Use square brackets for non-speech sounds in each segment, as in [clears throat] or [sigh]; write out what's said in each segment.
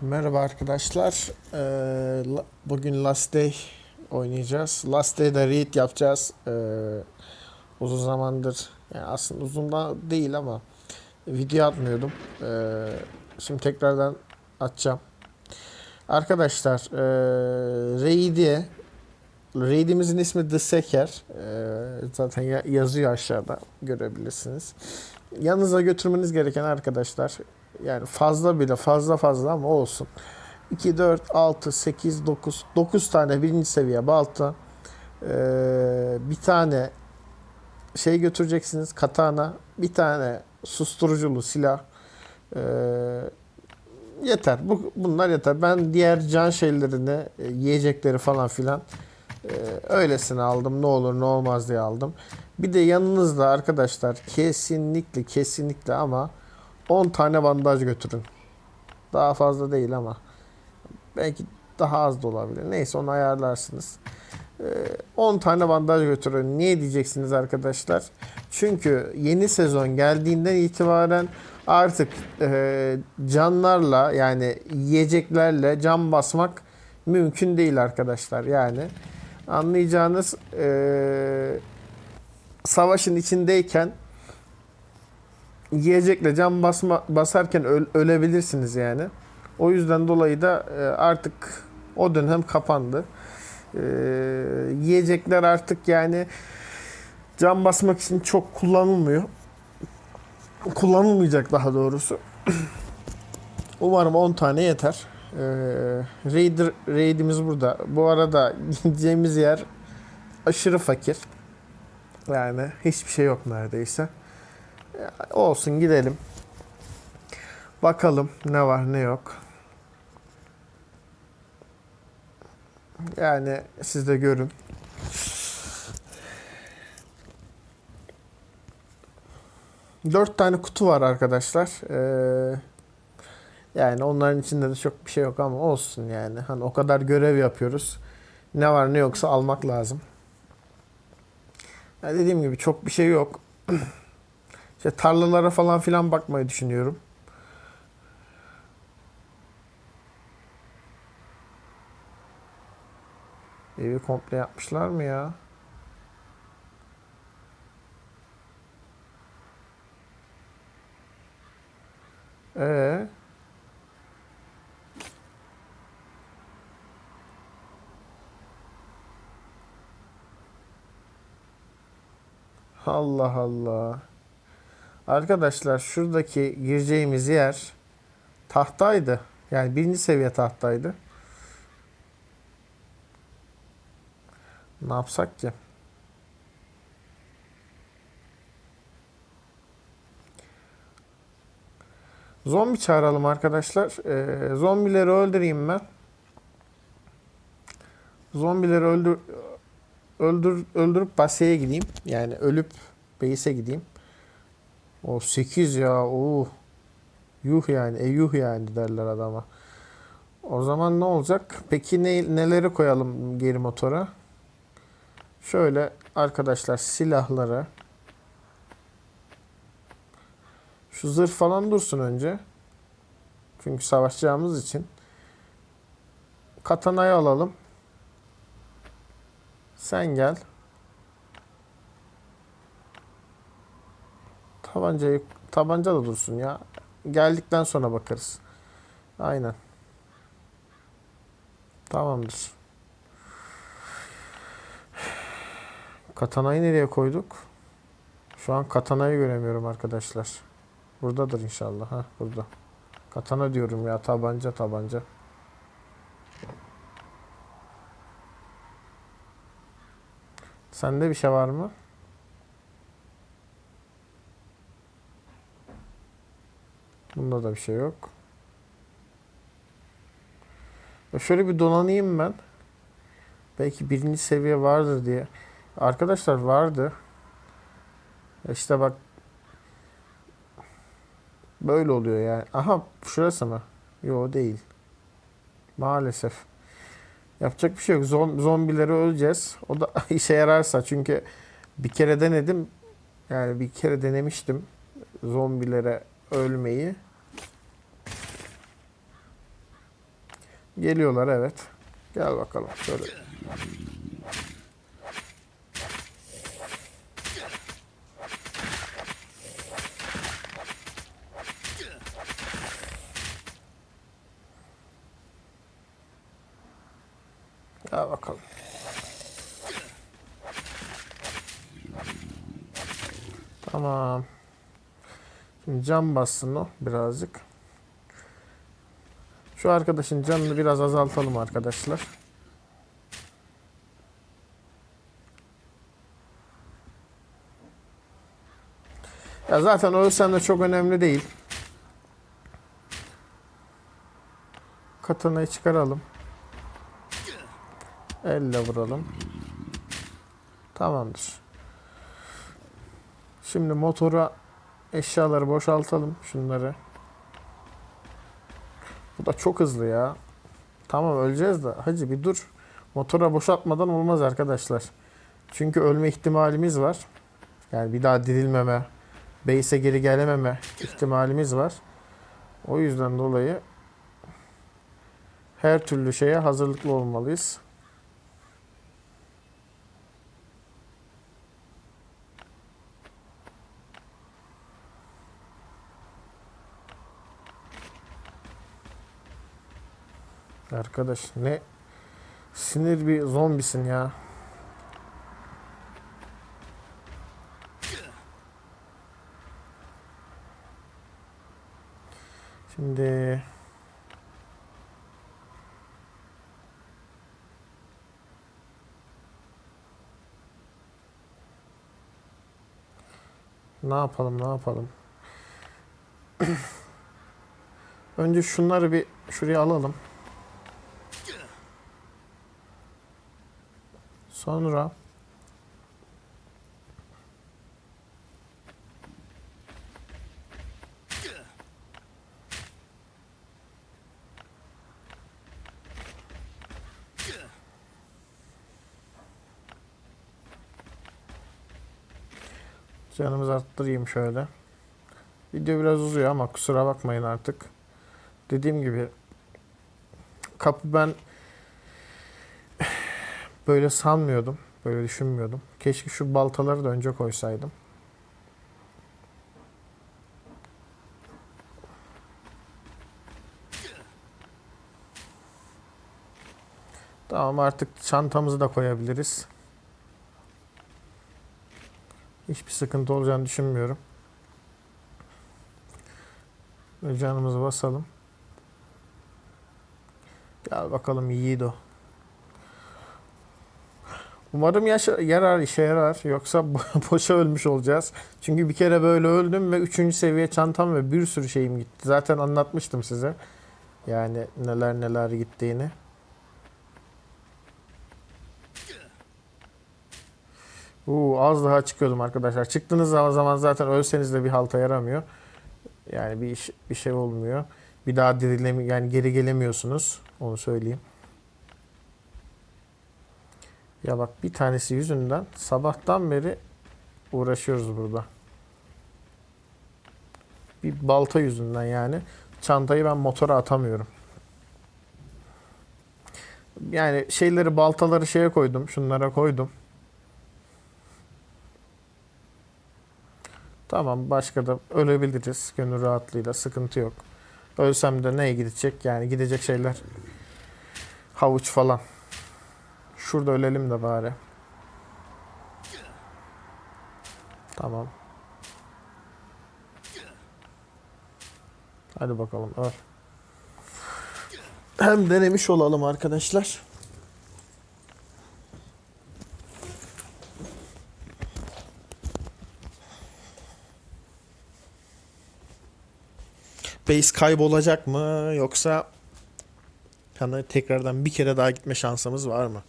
Merhaba arkadaşlar. Ee, bugün Last Day oynayacağız. Last Day'de raid yapacağız. Ee, uzun zamandır, yani aslında uzun da değil ama video atmıyordum. Ee, şimdi tekrardan atacağım. Arkadaşlar, raid'i Raid'imizin ismi The Seker. Zaten ya- yazıyor aşağıda görebilirsiniz. Yanınıza götürmeniz gereken arkadaşlar yani fazla bile fazla fazla ama olsun. 2, 4, 6, 8, 9. 9 tane birinci seviye balta. Ee, bir tane şey götüreceksiniz katana. Bir tane susturuculu silah. Ee, yeter. Bu, bunlar yeter. Ben diğer can şeylerini, e, yiyecekleri falan filan e, öylesine aldım. Ne olur ne olmaz diye aldım. Bir de yanınızda arkadaşlar kesinlikle kesinlikle ama 10 tane bandaj götürün. Daha fazla değil ama. Belki daha az da olabilir. Neyse onu ayarlarsınız. Ee, 10 tane bandaj götürün. Niye diyeceksiniz arkadaşlar? Çünkü yeni sezon geldiğinden itibaren artık e, canlarla yani yiyeceklerle can basmak mümkün değil arkadaşlar. Yani anlayacağınız e, savaşın içindeyken yiyecekle cam basma, basarken öl- ölebilirsiniz yani. O yüzden dolayı da e, artık o dönem kapandı. E, yiyecekler artık yani cam basmak için çok kullanılmıyor. Kullanılmayacak daha doğrusu. [clears throat] Umarım 10 tane yeter. E, Raider, raidimiz burada. Bu arada [laughs] gideceğimiz yer aşırı fakir. Yani hiçbir şey yok neredeyse. Olsun gidelim. Bakalım ne var ne yok. Yani siz de görün. Dört tane kutu var arkadaşlar. Ee, yani onların içinde de çok bir şey yok ama olsun yani. Hani o kadar görev yapıyoruz. Ne var ne yoksa almak lazım. Ya dediğim gibi çok bir şey yok. [clears throat] İşte tarlalara falan filan bakmayı düşünüyorum. Evi komple yapmışlar mı ya? Ee? Allah Allah. Arkadaşlar şuradaki gireceğimiz yer tahtaydı. Yani birinci seviye tahtaydı. Ne yapsak ki? Zombi çağıralım arkadaşlar. Ee, zombileri öldüreyim ben. Zombileri öldür öldür öldürüp baseye gideyim. Yani ölüp base'e gideyim. O 8 ya. Oo. Yuh yani. E yani derler adama. O zaman ne olacak? Peki ne, neleri koyalım geri motora? Şöyle arkadaşlar silahları. Şu zırh falan dursun önce. Çünkü savaşacağımız için. Katanayı alalım. Sen gel. Tabancayı tabanca da dursun ya. Geldikten sonra bakarız. Aynen. Tamamdır. Katanayı nereye koyduk? Şu an katanayı göremiyorum arkadaşlar. Buradadır inşallah. Ha burada. Katana diyorum ya. Tabanca tabanca. Sende bir şey var mı? Bunda da bir şey yok. Şöyle bir donanayım ben. Belki birinci seviye vardır diye. Arkadaşlar vardı. İşte bak. Böyle oluyor yani. Aha şurası mı? Yo değil. Maalesef. Yapacak bir şey yok. Zom- zombileri öleceğiz. O da [laughs] işe yararsa çünkü bir kere denedim. Yani bir kere denemiştim zombilere ölmeyi. Geliyorlar evet. Gel bakalım şöyle. Gel bakalım. Tamam. Şimdi cam bassın o birazcık. Şu arkadaşın canını biraz azaltalım arkadaşlar. Ya zaten ölsem de çok önemli değil. Katanayı çıkaralım. Elle vuralım. Tamamdır. Şimdi motora eşyaları boşaltalım şunları. Da çok hızlı ya. Tamam öleceğiz de hacı bir dur. Motora boşaltmadan olmaz arkadaşlar. Çünkü ölme ihtimalimiz var. Yani bir daha dirilmeme, base'e geri gelememe ihtimalimiz var. O yüzden dolayı her türlü şeye hazırlıklı olmalıyız. Arkadaş ne sinir bir zombisin ya. Şimdi ne yapalım ne yapalım? [clears throat] Önce şunları bir şuraya alalım. Sonra canımızı arttırayım şöyle. Video biraz uzuyor ama kusura bakmayın artık. Dediğim gibi kapı ben böyle sanmıyordum. Böyle düşünmüyordum. Keşke şu baltaları da önce koysaydım. Tamam artık çantamızı da koyabiliriz. Hiçbir sıkıntı olacağını düşünmüyorum. Canımızı basalım. Gel bakalım Yiğido. Umarım yaşa, yarar, işe yarar. Yoksa [laughs] boşa ölmüş olacağız. Çünkü bir kere böyle öldüm ve 3. seviye çantam ve bir sürü şeyim gitti. Zaten anlatmıştım size. Yani neler neler gittiğini. Uuu az daha çıkıyordum arkadaşlar. Çıktığınız zaman zaten ölseniz de bir halta yaramıyor. Yani bir iş, bir şey olmuyor. Bir daha dirilemi yani geri gelemiyorsunuz. Onu söyleyeyim. Ya bak bir tanesi yüzünden sabahtan beri uğraşıyoruz burada. Bir balta yüzünden yani. Çantayı ben motora atamıyorum. Yani şeyleri baltaları şeye koydum. Şunlara koydum. Tamam başka da ölebiliriz gönül rahatlığıyla sıkıntı yok. Ölsem de neye gidecek yani gidecek şeyler havuç falan. Şurada ölelim de bari. Tamam. Hadi bakalım öl. Hem denemiş olalım arkadaşlar. Base kaybolacak mı yoksa hani tekrardan bir kere daha gitme şansımız var mı?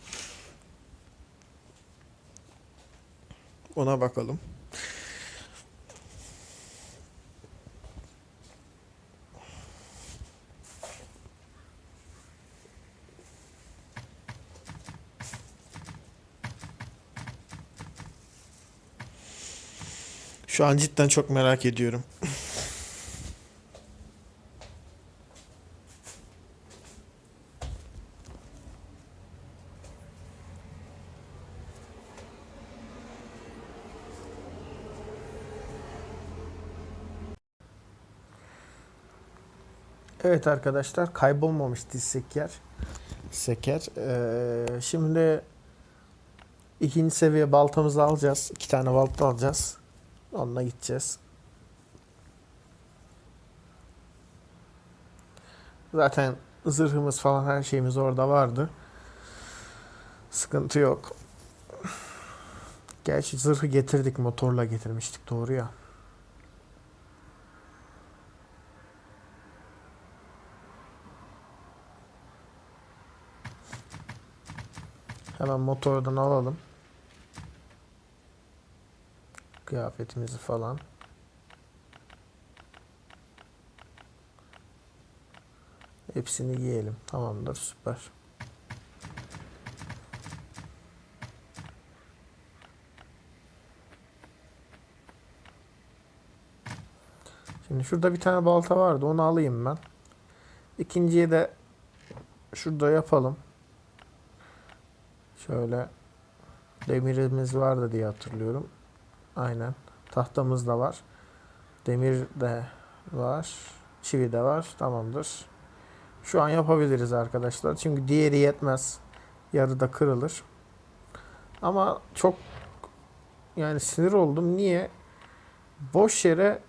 Ona bakalım. Şu an cidden çok merak ediyorum. Evet arkadaşlar kaybolmamış diz seker. Seker. Ee, şimdi ikinci seviye baltamızı alacağız. İki tane balta alacağız. Onunla gideceğiz. Zaten zırhımız falan her şeyimiz orada vardı. Sıkıntı yok. Gerçi zırhı getirdik motorla getirmiştik doğru ya. Hemen motordan alalım. Kıyafetimizi falan. Hepsini giyelim. Tamamdır, süper. Şimdi şurada bir tane balta vardı. Onu alayım ben. İkinciye de şurada yapalım. Şöyle demirimiz vardı diye hatırlıyorum. Aynen. Tahtamız da var. Demir de var. Çivi de var. Tamamdır. Şu an yapabiliriz arkadaşlar. Çünkü diğeri yetmez. Yarıda kırılır. Ama çok yani sinir oldum. Niye? Boş yere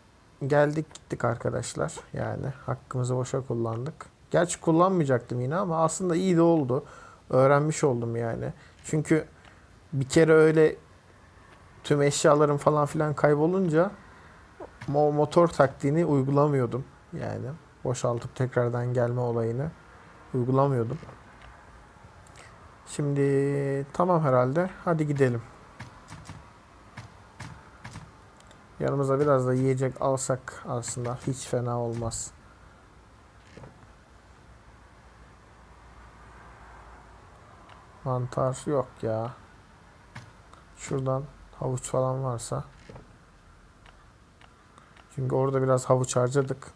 geldik gittik arkadaşlar. Yani hakkımızı boşa kullandık. Gerçi kullanmayacaktım yine ama aslında iyi de oldu. Öğrenmiş oldum yani. Çünkü bir kere öyle tüm eşyalarım falan filan kaybolunca mo- motor taktiğini uygulamıyordum. Yani boşaltıp tekrardan gelme olayını uygulamıyordum. Şimdi tamam herhalde. Hadi gidelim. Yanımıza biraz da yiyecek alsak aslında hiç fena olmaz. Mantar yok ya. Şuradan havuç falan varsa. Çünkü orada biraz havuç harcadık.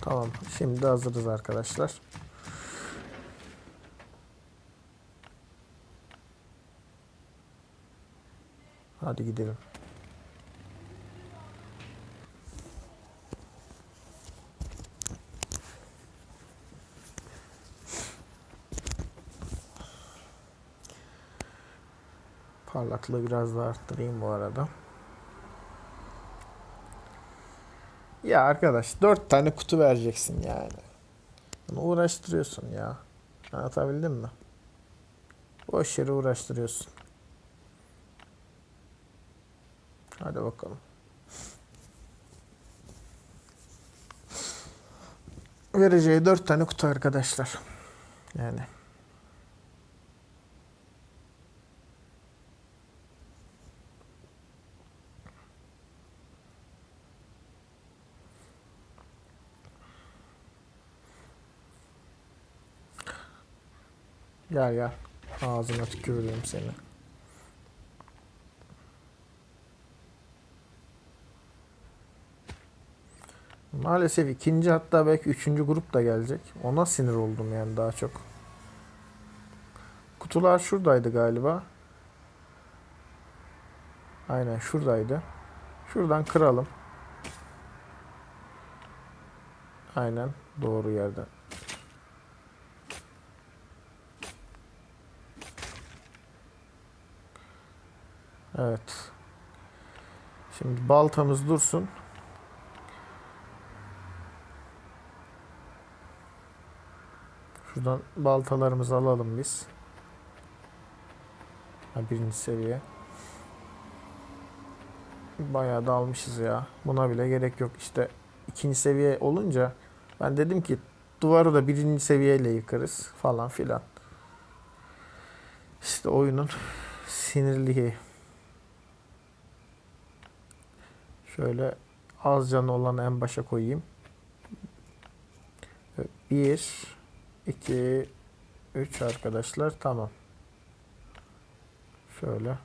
Tamam. Şimdi hazırız arkadaşlar. Hadi gidelim. Parlaklığı biraz daha arttırayım bu arada. Ya arkadaş dört tane kutu vereceksin yani. Bunu uğraştırıyorsun ya. Anlatabildim mi? Boş yere uğraştırıyorsun. Hadi bakalım. Vereceği dört tane kutu arkadaşlar. Yani. Gel gel. Ağzına tükürürüm seni. Maalesef ikinci hatta belki üçüncü grup da gelecek. Ona sinir oldum yani daha çok. Kutular şuradaydı galiba. Aynen şuradaydı. Şuradan kıralım. Aynen doğru yerden. Evet. Şimdi baltamız dursun. Şuradan baltalarımızı alalım biz. Ha, birinci seviye. Bayağı da almışız ya. Buna bile gerek yok. İşte ikinci seviye olunca ben dedim ki duvarı da birinci seviyeyle yıkarız falan filan. İşte oyunun sinirliği. Şöyle az canı olanı en başa koyayım. 1 2 3 arkadaşlar tamam. Şöyle.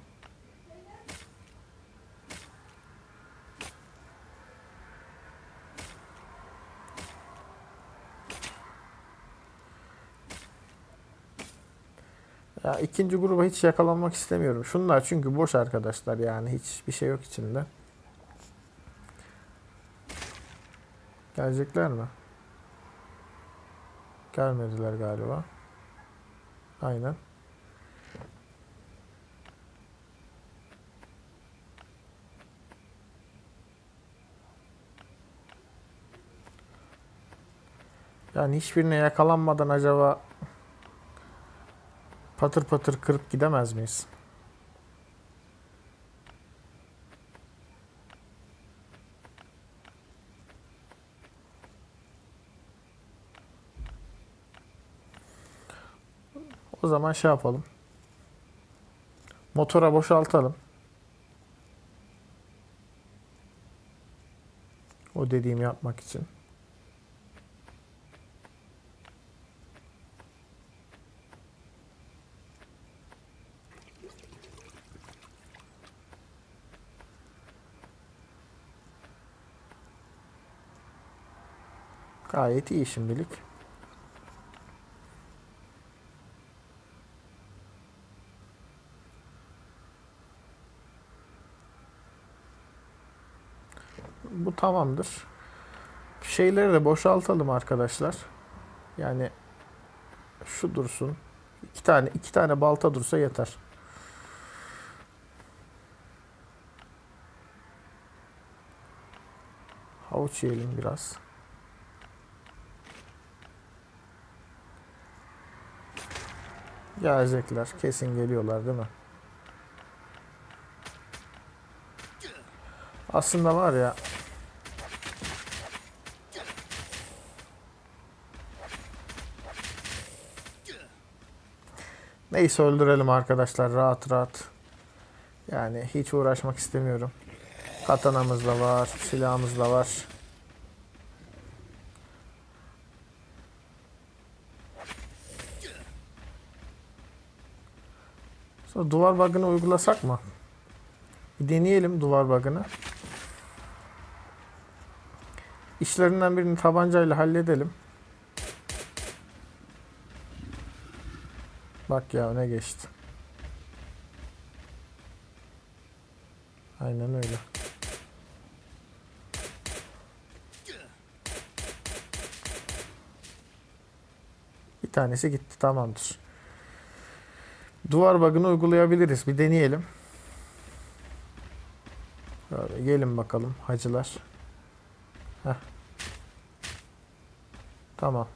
Ya ikinci gruba hiç yakalanmak istemiyorum. Şunlar çünkü boş arkadaşlar yani hiçbir şey yok içinde. Gelecekler mi? Gelmediler galiba. Aynen. Yani hiçbirine yakalanmadan acaba patır patır kırıp gidemez miyiz? O zaman şey yapalım. Motora boşaltalım. O dediğimi yapmak için. Gayet iyi şimdilik. Bu tamamdır. Şeyleri de boşaltalım arkadaşlar. Yani şu dursun. İki tane iki tane balta dursa yeter. Havuç yiyelim biraz. Gelecekler. Kesin geliyorlar değil mi? Aslında var ya Neyse öldürelim arkadaşlar rahat rahat. Yani hiç uğraşmak istemiyorum. Katanamız da var, silahımız da var. Sonra duvar bug'ını uygulasak mı? Bir deneyelim duvar bug'ını. İşlerinden birini tabancayla halledelim. Bak ya ne geçti. Aynen öyle. Bir tanesi gitti tamamdır. Duvar bug'ını uygulayabiliriz. Bir deneyelim. Şöyle gelin bakalım hacılar. Heh. Tamam.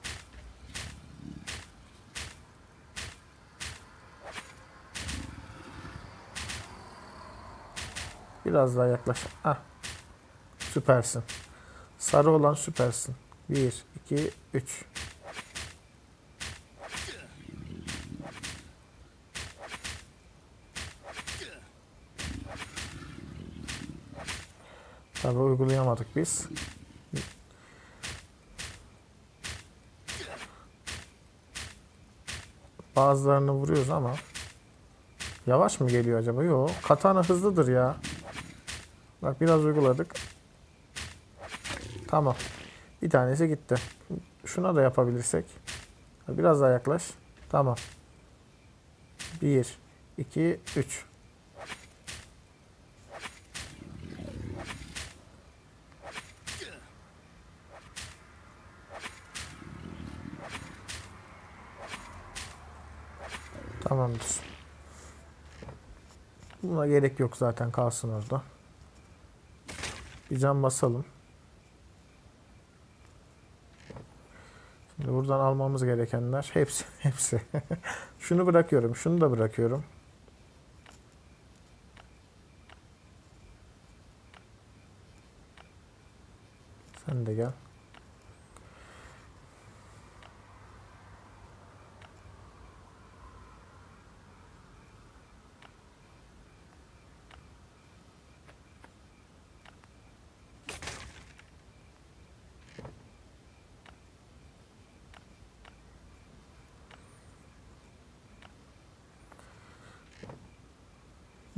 Biraz daha yaklaş. Ah. Süpersin. Sarı olan süpersin. 1, 2, 3. Tabi uygulayamadık biz. Bazılarını vuruyoruz ama yavaş mı geliyor acaba? Yok. Katana hızlıdır ya. Bak biraz uyguladık. Tamam. Bir tanesi gitti. Şuna da yapabilirsek. Biraz daha yaklaş. Tamam. 1 2 3 Tamamdır. Buna gerek yok zaten kalsın orada. Bir cam basalım. Şimdi buradan almamız gerekenler hepsi [laughs] hepsi. şunu bırakıyorum, şunu da bırakıyorum.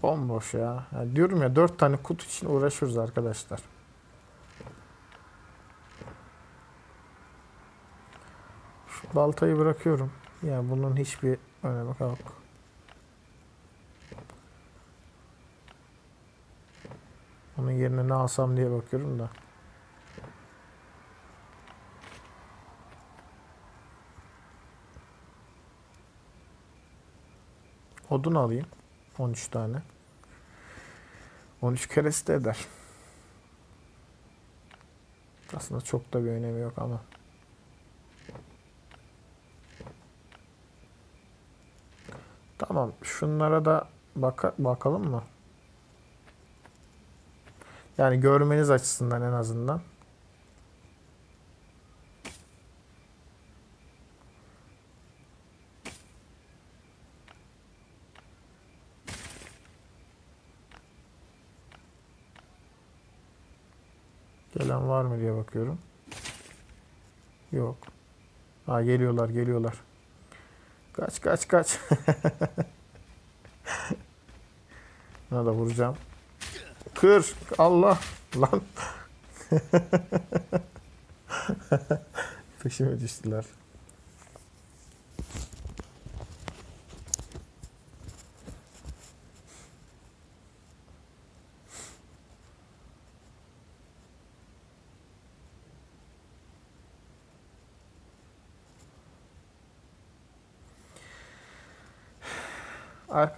Bomboş ya. ya. Diyorum ya 4 tane kutu için uğraşıyoruz arkadaşlar. Şu baltayı bırakıyorum. Ya yani bunun hiçbir önemi yok. Onun yerine ne alsam diye bakıyorum da. Odun alayım. 13 tane. 13 keresi de eder. Aslında çok da bir önemi yok ama. Tamam. Şunlara da baka- bakalım mı? Yani görmeniz açısından en azından. Gelen var mı diye bakıyorum. Yok. Ha geliyorlar, geliyorlar. Kaç kaç kaç. [laughs] Buna da vuracağım. Kır. Allah. Lan. [laughs] Peşime düştüler.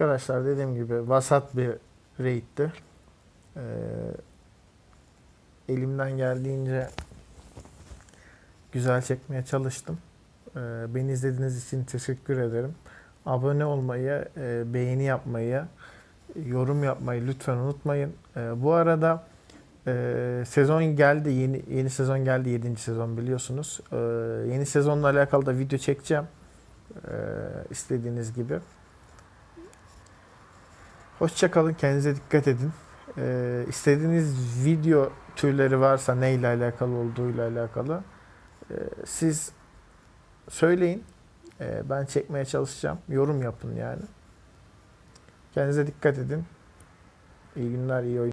Arkadaşlar dediğim gibi vasat bir raid'ti. Ee, elimden geldiğince güzel çekmeye çalıştım. Ee, beni izlediğiniz için teşekkür ederim. Abone olmayı, e, beğeni yapmayı, yorum yapmayı lütfen unutmayın. Ee, bu arada e, sezon geldi, yeni yeni sezon geldi, 7. sezon biliyorsunuz. Ee, yeni sezonla alakalı da video çekeceğim. Ee, istediğiniz gibi. Hoşça kalın, kendinize dikkat edin. Ee, istediğiniz video türleri varsa neyle alakalı olduğuyla alakalı e, siz söyleyin. Ee, ben çekmeye çalışacağım. Yorum yapın yani. Kendinize dikkat edin. İyi günler, iyi oyun.